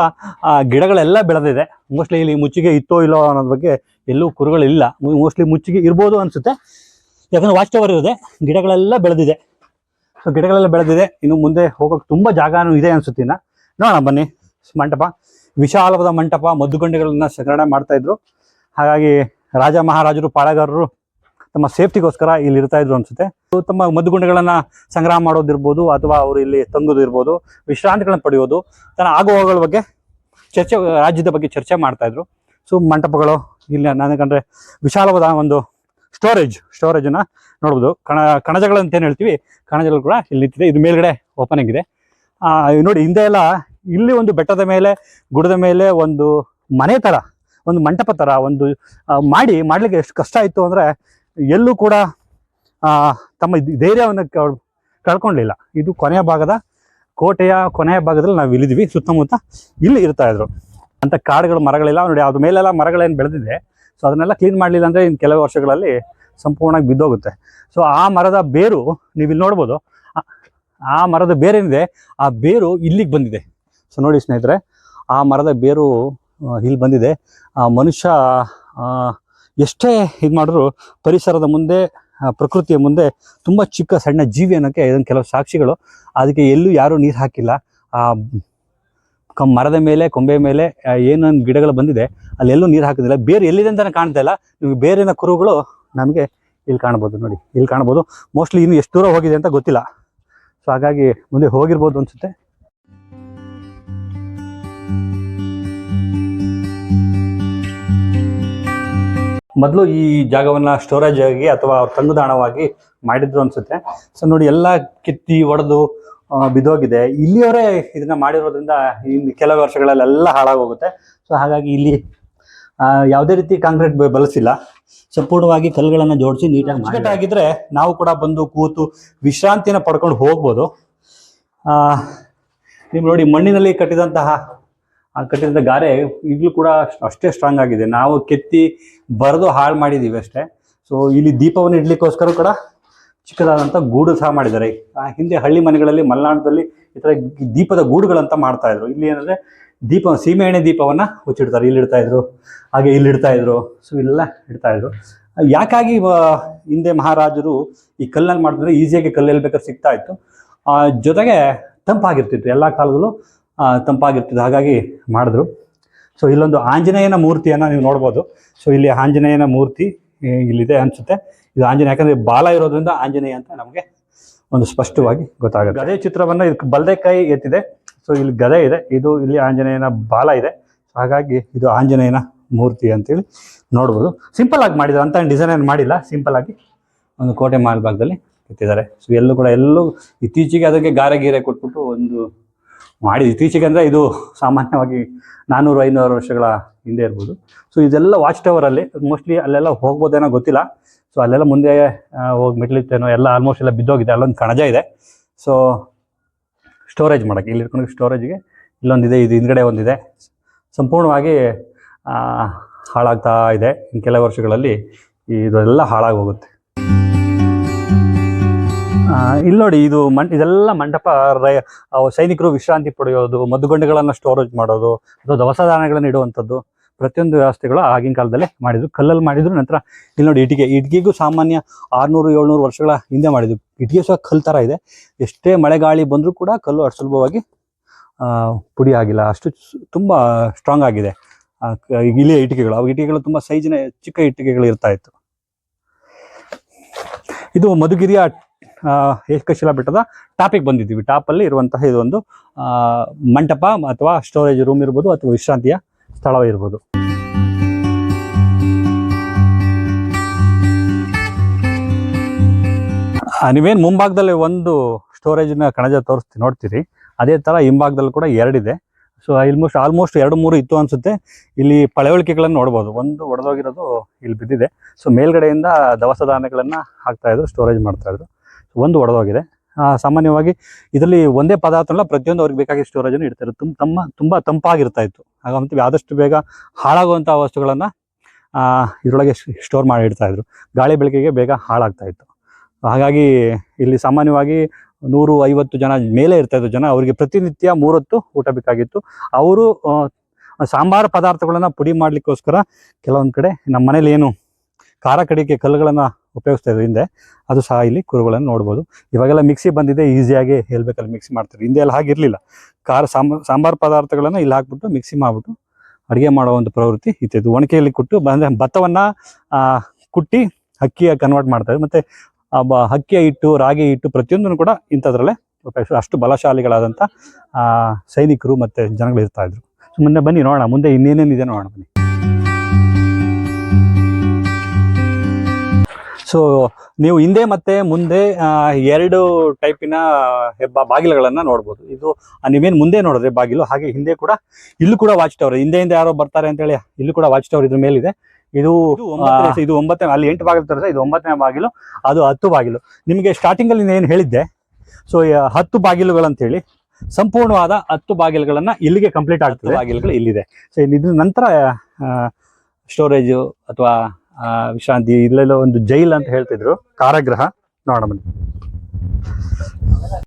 ಗಿಡಗಳೆಲ್ಲ ಬೆಳೆದಿದೆ. ಮೋಸ್ಟ್ಲಿ ಇಲ್ಲಿ ಮುಚ್ಚಿಗೆ ಇತ್ತೋ ಇಲ್ಲೋ ಅನ್ನೋದ್ರ ಬಗ್ಗೆ ಎಲ್ಲೂ ಕುರುಗಳಿಲ್ಲ. ಮೋಸ್ಟ್ಲಿ ಮುಚ್ಚಿಗೆ ಇರ್ಬೋದು ಅನಿಸುತ್ತೆ. ಯಾಕಂದ್ರೆ ವಾಚ್ ಟವರ್ ಇರೋದೆ ಗಿಡಗಳೆಲ್ಲ ಬೆಳೆದಿದೆ. ಸೊ ಗಿಡಗಳೆಲ್ಲ ಬೆಳೆದಿದೆ. ಇನ್ನು ಮುಂದೆ ಹೋಗೋಕೆ ತುಂಬ ಜಾಗನೂ ಇದೆ ಅನ್ಸುತ್ತೆ ಇನ್ನ. ನೋಡೋಣ, ಬನ್ನಿ. ಮಂಟಪ. ವಿಶಾಲವಾದ ಮಂಟಪ. ಮದ್ದುಗಂಡೆಗಳನ್ನ ಸಂಗ್ರಹಣೆ ಮಾಡ್ತಾ ಇದ್ರು. ಹಾಗಾಗಿ ರಾಜ ಮಹಾರಾಜರು, ಪಾಳೆಗಾರರು ತಮ್ಮ ಸೇಫ್ಟಿಗೋಸ್ಕರ ಇಲ್ಲಿ ಇರ್ತಾ ಇದ್ರು ಅನ್ಸುತ್ತೆ. ತಮ್ಮ ಮದ್ದುಗುಂಡೆಗಳನ್ನ ಸಂಗ್ರಹ ಮಾಡೋದಿರ್ಬೋದು ಅಥವಾ ಅವರು ಇಲ್ಲಿ ತಂಗೋದು ಇರ್ಬೋದು ವಿಶ್ರಾಂತಿಗಳನ್ನ ಪಡೆಯೋದು, ತನ್ನ ಆಗುವಗಳ ಬಗ್ಗೆ ಚರ್ಚೆ, ರಾಜ್ಯದ ಬಗ್ಗೆ ಚರ್ಚೆ ಮಾಡ್ತಾ ಇದ್ರು. ಸೊ ಮಂಟಪಗಳು ಇಲ್ಲಿ, ನನಗಂದ್ರೆ ವಿಶಾಲವಾದ ಒಂದು ಸ್ಟೋರೇಜ್ ಸ್ಟೋರೇಜನ್ನು ನೋಡ್ಬೋದು. ಕಣ ಕಣಜಗಳು ಅಂತ ಏನು ಹೇಳ್ತೀವಿ? ಕಣಜಗಳು ಕೂಡ ಇಲ್ಲಿ ನಿಂತಿದೆ. ಇದು ಮೇಲ್ಗಡೆ ಓಪನ್ ಆಗಿದೆ. ನೋಡಿ, ಹಿಂದೆ ಎಲ್ಲ ಇಲ್ಲಿ ಒಂದು ಬೆಟ್ಟದ ಮೇಲೆ, ಗುಡದ ಮೇಲೆ ಒಂದು ಮನೆ ತರ, ಒಂದು ಮಂಟಪ ತರ ಒಂದು ಮಾಡಿ, ಮಾಡ್ಲಿಕ್ಕೆ ಎಷ್ಟು ಕಷ್ಟ ಇತ್ತು ಅಂದ್ರೆ ಎಲ್ಲೂ ಕೂಡ ತಮ್ಮ ಧೈರ್ಯವನ್ನು ಕಳ್- ಕಳ್ಕೊಳ್ಳಿಲ್ಲ ಇದು ಕೊನೆಯ ಭಾಗದ, ಕೋಟೆಯ ಕೊನೆಯ ಭಾಗದಲ್ಲಿ ನಾವು ಇಲ್ಲಿದ್ವಿ ಸುತ್ತಮುತ್ತ ಇಲ್ಲಿ ಇರ್ತಾ ಇದ್ರು. ಅಂತ ಕಾಡುಗಳು, ಮರಗಳಿಲ್ಲ. ನೋಡಿ ಅದ್ರ ಮೇಲೆಲ್ಲ ಮರಗಳೇನು ಬೆಳೆದಿದೆ. ಸೊ ಅದನ್ನೆಲ್ಲ ಕ್ಲೀನ್ ಮಾಡಲಿಲ್ಲ ಅಂದರೆ ಇನ್ನು ಕೆಲವು ವರ್ಷಗಳಲ್ಲಿ ಸಂಪೂರ್ಣವಾಗಿ ಬಿದ್ದೋಗುತ್ತೆ. ಸೊ ಆ ಮರದ ಬೇರು ನೀವು ಇಲ್ಲಿ ನೋಡ್ಬೋದು. ಆ- ಮರದ ಬೇರೇನಿದೆ? ಆ ಬೇರು ಇಲ್ಲಿಗೆ ಬಂದಿದೆ. ಸೊ ನೋಡಿ ಸ್ನೇಹಿತರೆ, ಆ ಮರದ ಬೇರು ಇಲ್ಲಿ ಬಂದಿದೆ. ಆ ಮನುಷ್ಯ ಎಷ್ಟೇ ಇದು ಮಾಡಿದ್ರು ಪರಿಸರದ ಮುಂದೆ ಪ್ರಕೃತಿಯ ಮುಂದೆ ತುಂಬ ಚಿಕ್ಕ ಸಣ್ಣ ಜೀವಿ ಅನ್ನೋಕ್ಕೆ ಇದನ್ನು ಕೆಲವು ಸಾಕ್ಷಿಗಳು, ಅದಕ್ಕೆ ಎಲ್ಲೂ ಯಾರೂ ನೀರು ಹಾಕಿಲ್ಲ. ಆ ಕ ಮರದ ಮೇಲೆ, ಕೊಂಬೆ ಮೇಲೆ ಏನೇನು ಗಿಡಗಳು ಬಂದಿದೆ ಅಲ್ಲೆಲ್ಲೂ ನೀರು ಹಾಕಿದಿಲ್ಲ. ಬೇರೆ ಎಲ್ಲಿದೆ ಅಂತಲೇ ಕಾಣ್ತಾ ಇಲ್ಲ. ನಿಮಗೆ ಬೇರೆನ ಕುರುಗಳು ನಮಗೆ ಇಲ್ಲಿ ಕಾಣ್ಬೋದು ನೋಡಿ. ಇಲ್ಲಿ ಕಾಣ್ಬೋದು. ಮೋಸ್ಟ್ಲಿ ಇನ್ನು ಎಷ್ಟು ದೂರ ಹೋಗಿದೆ ಅಂತ ಗೊತ್ತಿಲ್ಲ. ಸೊ ಹಾಗಾಗಿ ಮುಂದೆ ಹೋಗಿರ್ಬೋದು ಅನಿಸುತ್ತೆ. ಮೊದಲು ಈ ಜಾಗವನ್ನು ಸ್ಟೋರೇಜ್ ಆಗಿ ಅಥವಾ ಅವ್ರ ತಂಗುದಾಣವಾಗಿ ಮಾಡಿದ್ರು ಅನಿಸುತ್ತೆ. ಸೊ ನೋಡಿ, ಎಲ್ಲ ಕಿತ್ತಿ, ಒಡೆದು ಬಿದ್ದೋಗಿದೆ. ಇಲ್ಲಿಯವರೇ ಇದನ್ನ ಮಾಡಿರೋದ್ರಿಂದ ಇನ್ನು ಕೆಲವು ವರ್ಷಗಳಲ್ಲೆಲ್ಲ ಹಾಳಾಗೋಗುತ್ತೆ. ಸೊ ಹಾಗಾಗಿ ಇಲ್ಲಿ ಯಾವುದೇ ರೀತಿ ಕಾಂಕ್ರೀಟ್ ಬಳಸಿಲ್ಲ. ಸಂಪೂರ್ಣವಾಗಿ ಕಲ್ಲುಗಳನ್ನು ಜೋಡಿಸಿ ನೀಟಾಗಿ ಮಾರ್ಕೆಟ್ ಆಗಿದ್ರೆ ನಾವು ಕೂಡ ಬಂದು ಕೂತು ವಿಶ್ರಾಂತಿನ ಪಡ್ಕೊಂಡು ಹೋಗ್ಬೋದು. ಆ, ನೀವು ನೋಡಿ ಮಣ್ಣಿನಲ್ಲಿ ಕಟ್ಟಿದಂತಹ ಕಟ್ಟಿದಂಥ ಗಾರೆ ಈಗಲೂ ಕೂಡ ಅಷ್ಟೇ ಸ್ಟ್ರಾಂಗ್ ಆಗಿದೆ. ನಾವು ಕೆತ್ತಿ ಬರೆದು ಹಾಳು ಮಾಡಿದ್ದೀವಿ ಅಷ್ಟೇ. ಸೊ ಇಲ್ಲಿ ದೀಪವನ್ನು ಇಡ್ಲಿಕ್ಕೋಸ್ಕರ ಕೂಡ ಚಿಕ್ಕದಾದಂಥ ಗೂಡು ಸಹ ಮಾಡಿದ್ದಾರೆ. ಹಿಂದೆ ಹಳ್ಳಿ ಮನೆಗಳಲ್ಲಿ ಮಲೆನಾಡದಲ್ಲಿ ಈ ಥರ ದೀಪದ ಗೂಡುಗಳಂತ ಮಾಡ್ತಾ ಇದ್ರು. ಇಲ್ಲಿ ಏನಂದ್ರೆ ದೀಪ ಸೀಮೆಎಣ್ಣೆ ದೀಪವನ್ನು ಹುಚ್ಚಿಡ್ತಾರೆ. ಇಲ್ಲಿ ಇಡ್ತಾ ಇದ್ರು, ಹಾಗೆ ಇಲ್ಲಿ ಇಡ್ತಾ ಇದ್ರು. ಸೊ ಇಲ್ಲೆಲ್ಲ ಇಡ್ತಾ ಇದ್ರು. ಯಾಕಾಗಿ ಹಿಂದೆ ಮಹಾರಾಜರು ಈ ಕಲ್ಲಲ್ಲಿ ಮಾಡಿದ್ರೆ ಈಸಿಯಾಗಿ ಕಲ್ಲೆಲ್ಲಿ ಬೇಕಾದ್ರೆ ಸಿಗ್ತಾ ಇತ್ತು? ಜೊತೆಗೆ ತಂಪಾಗಿರ್ತಿತ್ತು. ಎಲ್ಲ ಕಾಲದಲ್ಲೂ ತಂಪಾಗಿರ್ತಿತ್ತು. ಹಾಗಾಗಿ ಮಾಡಿದ್ರು. ಸೊ ಇಲ್ಲೊಂದು ಆಂಜನೇಯನ ಮೂರ್ತಿಯನ್ನು ನೀವು ನೋಡ್ಬೋದು. ಸೊ ಇಲ್ಲಿ ಆಂಜನೇಯನ ಮೂರ್ತಿ, ಇಲ್ಲಿದೆ ಅನ್ಸುತ್ತೆ. ಇದು ಆಂಜನೇಯ, ಯಾಕಂದ್ರೆ ಬಾಲ ಇರೋದ್ರಿಂದ ಆಂಜನೇಯ ಅಂತ ನಮಗೆ ಒಂದು ಸ್ಪಷ್ಟವಾಗಿ ಗೊತ್ತಾಗುತ್ತೆ. ಗದೆ ಚಿತ್ರವನ್ನ ಇದಕ್ಕೆ ಬಲದೆ ಎತ್ತಿದೆ. ಸೊ ಇಲ್ಲಿ ಗದೆ ಇದೆ. ಇದು ಇಲ್ಲಿ ಆಂಜನೇಯನ ಬಾಲ ಇದೆ. ಹಾಗಾಗಿ ಇದು ಆಂಜನೇಯನ ಮೂರ್ತಿ ಅಂತೇಳಿ ನೋಡ್ಬೋದು. ಸಿಂಪಲ್ ಆಗಿ ಮಾಡಿದ್ದಾರೆ ಅಂತ ಡಿಸೈನ್ ಏನು ಮಾಡಿಲ್ಲ. ಸಿಂಪಲ್ ಆಗಿ ಒಂದು ಕೋಟೆ ಮಾಲ್ ಭಾಗದಲ್ಲಿ ಎತ್ತಿದ್ದಾರೆ. ಸೊ ಎಲ್ಲೂ ಕೂಡ ಎಲ್ಲೂ ಇತ್ತೀಚೆಗೆ ಅದಕ್ಕೆ ಗಾರೆ ಗೀರೆ ಕೊಟ್ಬಿಟ್ಟು ಒಂದು ಮಾಡಿ ಇತ್ತೀಚೆಗೆ ಅಂದರೆ ಇದು ಸಾಮಾನ್ಯವಾಗಿ ನಾನ್ನೂರು ಐನೂರು ವರ್ಷಗಳ ಹಿಂದೆ ಇರ್ಬೋದು. ಸೊ ಇದೆಲ್ಲ ವಾಚ್ ಟವರಲ್ಲಿ ಮೋಸ್ಟ್ಲಿ ಅಲ್ಲೆಲ್ಲ ಹೋಗ್ಬೋದೇನೋ ಗೊತ್ತಿಲ್ಲ. ಸೊ ಅಲ್ಲೆಲ್ಲ ಮುಂದೆ ಹೋಗಿ ಮೆಟ್ಲಿತ್ತೇನೋ, ಎಲ್ಲ ಆಲ್ಮೋಸ್ಟ್ ಎಲ್ಲ ಬಿದ್ದೋಗಿದೆ, ಅಲ್ಲೊಂದು ಕಣಜ ಇದೆ. ಸೊ ಸ್ಟೋರೇಜ್ ಮಾಡೋಕ್ಕೆ, ಇಲ್ಲಿ ಇಟ್ಕೊಂಡು ಸ್ಟೋರೇಜ್ಗೆ ಇಲ್ಲೊಂದಿದೆ, ಇದು ಹಿಂದ್ಗಡೆ ಒಂದಿದೆ. ಸಂಪೂರ್ಣವಾಗಿ ಹಾಳಾಗ್ತಾ ಇದೆ. ಇನ್ನು ಕೆಲವು ವರ್ಷಗಳಲ್ಲಿ ಇದೆಲ್ಲ ಹಾಳಾಗಿ ಹೋಗುತ್ತೆ ಇಲ್ಲಿ ನೋಡಿ, ಇದು ಮಂ ಇದೆಲ್ಲ ಮಂಟಪ ಸೈನಿಕರು ವಿಶ್ರಾಂತಿ ಪಡೆಯೋದು, ಮದ್ದುಗಂಡುಗಳನ್ನು ಸ್ಟೋರೇಜ್ ಮಾಡೋದು, ಅಥವಾ ದವಸ ಧಾನ್ಯಗಳನ್ನು ಇಡುವಂಥದ್ದು, ಪ್ರತಿಯೊಂದು ವ್ಯವಸ್ಥೆಗಳು ಆಗಿನ ಕಾಲದಲ್ಲೇ ಮಾಡಿದ್ರು. ಕಲ್ಲಲ್ಲಿ ಮಾಡಿದ್ರು, ನಂತರ ಇಲ್ಲಿ ನೋಡಿ, ಇಟ್ಟಿಗೆ, ಇಟ್ಟಿಗೆಗೂ ಸಾಮಾನ್ಯ ಆರುನೂರು, ಏಳ್ನೂರು ವರ್ಷಗಳ ಹಿಂದೆ ಮಾಡಿದ್ರು. ಇಟ್ಟಿಗೆ ಸಹ ಕಲ್ಲು ಥರ ಇದೆ. ಎಷ್ಟೇ ಮಳೆ ಗಾಳಿ ಬಂದರೂ ಕೂಡ ಕಲ್ಲು ಅಷ್ಟು ಸುಲಭವಾಗಿ ಪುಡಿ ಆಗಿಲ್ಲ. ಅಷ್ಟು ತುಂಬಾ ಸ್ಟ್ರಾಂಗ್ ಆಗಿದೆ. ಇಲ್ಲಿಯ ಇಟಿಕೆಗಳು ಅವು ಇಟ್ಟಿಗೆಗಳು ತುಂಬ ಸೈಜಿನ ಚಿಕ್ಕ ಇಟ್ಟಿಗೆಗಳು ಇರ್ತಾ ಇತ್ತು. ಇದು ಮಧುಗಿರಿಯ ಏಕಶಿಲಾ ಬೆಟ್ಟದ ಟಾಪಿಗೆ ಬಂದಿದ್ದೀವಿ. ಟಾಪಲ್ಲಿ ಇರುವಂತಹ ಇದೊಂದು ಮಂಟಪ ಅಥವಾ ಸ್ಟೋರೇಜ್ ರೂಮ್ ಇರ್ಬೋದು ಅಥವಾ ವಿಶ್ರಾಂತಿಯ ಸ್ಥಳ ಇರ್ಬೋದು. ನೀವೇನು ಮುಂಭಾಗದಲ್ಲಿ ಒಂದು ಸ್ಟೋರೇಜ್ನ ಕಣಜ ತೋರಿಸ್ತಿ, ನೋಡ್ತೀರಿ. ಅದೇ ತರ ಹಿಂಭಾಗದಲ್ಲಿ ಕೂಡ ಎರಡಿದೆ. ಸೊ ಆಲ್ಮೋಸ್ಟ್ ಆಲ್ಮೋಸ್ಟ್ ಎರಡು ಮೂರು ಇತ್ತು ಅನ್ಸುತ್ತೆ. ಇಲ್ಲಿ ಪಳೆವಳಿಕೆಗಳನ್ನು ನೋಡ್ಬೋದು. ಒಂದು ಒಡೆದೋಗಿರೋದು ಇಲ್ಲಿ ಬಿದ್ದಿದೆ. ಸೊ ಮೇಲ್ಗಡೆಯಿಂದ ದವಸ ಧಾನ್ಯಗಳನ್ನ ಹಾಕ್ತಾ ಇದ್ರು ಸ್ಟೋರೇಜ್ ಮಾಡ್ತಾ ಇದ್ರು. ಒಂದು ಒಡೆದೋಗಿದೆ. ಸಾಮಾನ್ಯವಾಗಿ ಇದರಲ್ಲಿ ಒಂದೇ ಪದಾರ್ಥ ಅಲ್ಲ ಪ್ರತಿಯೊಂದು ಅವ್ರಿಗೆ ಬೇಕಾಗಿ ಸ್ಟೋರೇಜ್ ಇಡ್ತಾರೆ. ತುಂಬ ತಮ್ಮ, ತುಂಬ ತಂಪಾಗಿರ್ತಾ ಇತ್ತು. ಹಾಗಂತ ಆದಷ್ಟು ಬೇಗ ಹಾಳಾಗುವಂಥ ವಸ್ತುಗಳನ್ನು ಇದರೊಳಗೆ ಸ್ಟೋರ್ ಮಾಡಿ ಇಡ್ತಾ ಇದ್ರು. ಗಾಳಿ ಬೆಳಕಿಗೆ ಬೇಗ ಹಾಳಾಗ್ತಾ ಇತ್ತು. ಹಾಗಾಗಿ ಇಲ್ಲಿ ಸಾಮಾನ್ಯವಾಗಿ ನೂರು, ಐವತ್ತು ಜನ ಮೇಲೆ ಇರ್ತಾ ಇದ್ರು ಜನ. ಅವರಿಗೆ ಪ್ರತಿನಿತ್ಯ ಮೂರೊತ್ತು ಊಟ ಬೇಕಾಗಿತ್ತು. ಅವರು ಸಾಂಬಾರು ಪದಾರ್ಥಗಳನ್ನು ಪುಡಿ ಮಾಡ್ಲಿಕ್ಕೋಸ್ಕರ ಕೆಲವೊಂದು ಕಡೆ ನಮ್ಮ ಮನೇಲಿ ಏನು, ಖಾರ ಕಡಿಕೆ ಕಲ್ಲುಗಳನ್ನ ಉಪಯೋಗಿಸ್ತಾ ಇದ್ರು ಹಿಂದೆ, ಅದು ಸಹ ಇಲ್ಲಿ ಕುರುಗಳನ್ನು ನೋಡ್ಬೋದು. ಇವಾಗೆಲ್ಲ ಮಿಕ್ಸಿ ಬಂದಿದೆ ಈಸಿಯಾಗಿ ಹೇಳ್ಬೇಕಲ್ಲಿ ಮಿಕ್ಸಿ ಮಾಡ್ತಾರೆ. ಹಿಂದೆ ಎಲ್ಲ ಹಾಗಿರಲಿಲ್ಲ. ಖಾರ ಸಾಂಬಾರ್ ಪದಾರ್ಥಗಳನ್ನು ಇಲ್ಲಿ ಹಾಕ್ಬಿಟ್ಟು ಮಿಕ್ಸಿ ಮಾಡ್ಬಿಟ್ಟು ಅಡುಗೆ ಮಾಡೋ ಒಂದು ಪ್ರವೃತ್ತಿ ಇತ್ತಿದ್ದು ಒಣಕೆಯಲ್ಲಿ ಕೊಟ್ಟು, ಅಂದರೆ ಭತ್ತವನ್ನು ಕುಟ್ಟಿ ಅಕ್ಕಿಯ ಕನ್ವರ್ಟ್ ಮಾಡ್ತಾರೆ ಮತ್ತು ಅಕ್ಕಿಯ ಹಿಟ್ಟು, ರಾಗಿ ಹಿಟ್ಟು ಪ್ರತಿಯೊಂದನ್ನು ಕೂಡ ಇಂಥದ್ರಲ್ಲೇ ಉಪಯೋಗಿಸ್ತಾರೆ. ಅಷ್ಟು ಬಲಶಾಲಿಗಳಾದಂಥ ಸೈನಿಕರು ಮತ್ತು ಜನಗಳು ಇರ್ತಾಯಿದ್ರು ಸೊ ಮುಂದೆ ಬನ್ನಿ, ನೋಡೋಣ. ಮುಂದೆ ಇನ್ನೇನೇನಿದೆ ನೋಡೋಣ ಬನ್ನಿ. ಸೊ ನೀವು ಹಿಂದೆ ಮತ್ತೆ ಮುಂದೆ ಎರಡು ಟೈಪಿನ ಹೆಬ್ಬ ಬಾಗಿಲುಗಳನ್ನ ನೋಡ್ಬೋದು. ಇದು ನೀವೇನು ಮುಂದೆ ನೋಡಿದ್ರೆ ಬಾಗಿಲು ಹಾಗೆ ಹಿಂದೆ ಕೂಡ ಇಲ್ಲೂ ಕೂಡ ವಾಚ್ ಟವರ್ ಹಿಂದೆ ಹಿಂದೆ ಯಾರೋ ಬರ್ತಾರೆ ಅಂತ ಹೇಳಿ ಇಲ್ಲೂ ಕೂಡ ವಾಚ್ ಟವರ್ ಇದ್ರ ಮೇಲಿದೆ. ಇದು ಒಂಬತ್ತನೇ- ಇದು ಒಂಬತ್ತನೇ ಅಲ್ಲಿ ಎಂಟು ಬಾಗಿಲು ತೋರಿಸ ಇದು ಒಂಬತ್ತನೇ ಬಾಗಿಲು. ಅದು ಹತ್ತು ಬಾಗಿಲು. ನಿಮಗೆ ಸ್ಟಾರ್ಟಿಂಗ್ ಅಲ್ಲಿ ಏನು ಹೇಳಿದ್ದೆ? ಸೊ ಹತ್ತು ಬಾಗಿಲುಗಳು ಅಂತ ಹೇಳಿ ಸಂಪೂರ್ಣವಾದ ಹತ್ತು ಬಾಗಿಲುಗಳನ್ನ ಇಲ್ಲಿಗೆ ಕಂಪ್ಲೀಟ್ ಆಗ್ತದೆ. ಬಾಗಿಲುಗಳು ಇಲ್ಲಿದೆ. ಸೊ ಇದ್ರ ನಂತರ ಸ್ಟೋರೇಜು ಅಥವಾ ವಿಶ್ರಾಂತಿ ಇಲ್ಲೆಲ್ಲ ಒಂದು ಜೈಲ್ ಅಂತ ಹೇಳ್ತಿದ್ರು. ಕಾರಾಗೃಹ. ನೋಡೋಣ ಬನ್ನಿ.